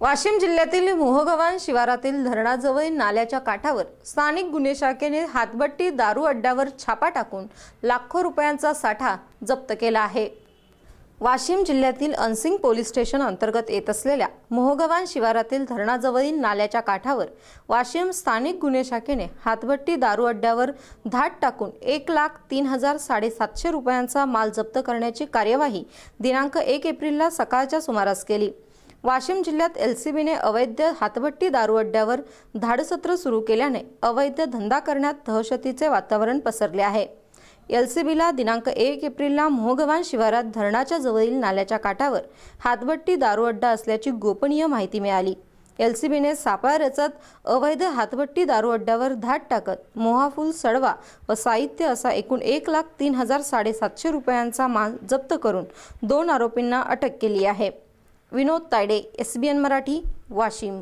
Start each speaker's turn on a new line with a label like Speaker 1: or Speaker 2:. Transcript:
Speaker 1: वाशिम जिल्ह्यातील मोहगव्हाण शिवारातील धरणाजवळ नाल्याच्या काठावर स्थानिक गुन्हे शाखेने हातबट्टी दारू अड्ड्यावर छापा टाकून लाखो रुपयांचा साठा जप्त केला आहे. वाशिम जिल्ह्यातील अनसिंग पोलीस स्टेशन अंतर्गत येत असलेल्या मोहगव्हाण शिवारातील धरणाजवळील नाल्याच्या काठावर वाशिम स्थानिक गुन्हे शाखेने हातभट्टी दारू अड्ड्यावर धाट टाकून एक लाख तीन हजार साडेसातशे रुपयांचा माल जप्त करण्याची कार्यवाही दिनांक एक एप्रिलला सकाळच्या सुमारास केली. वाशिम जिल्ह्यात एलसीबीने अवैध हातभट्टी दारू अड्ड्यावर धाडसत्र सुरू केल्याने अवैध धंदा करण्यात दहशतीचे वातावरण पसरले आहे. एलसीबीला दिनांक एक एप्रिलला मोहगव्हाण शिवारात धरणाच्या जवळील नाल्याच्या काठावर हातभट्टी दारू अड्डा असल्याची गोपनीय माहिती मिळाली. एलसीबीने सापळा रचत अवैध हातभट्टी दारू अड्ड्यावर धाड टाकत मोहाफूल सडवा व साहित्य असा एकूण एक लाख तीन हजार साडेसातशे रुपयांचा माल जप्त करून दोन आरोपींना अटक केली आहे. Vinod Tayde S B N Marathi Washim.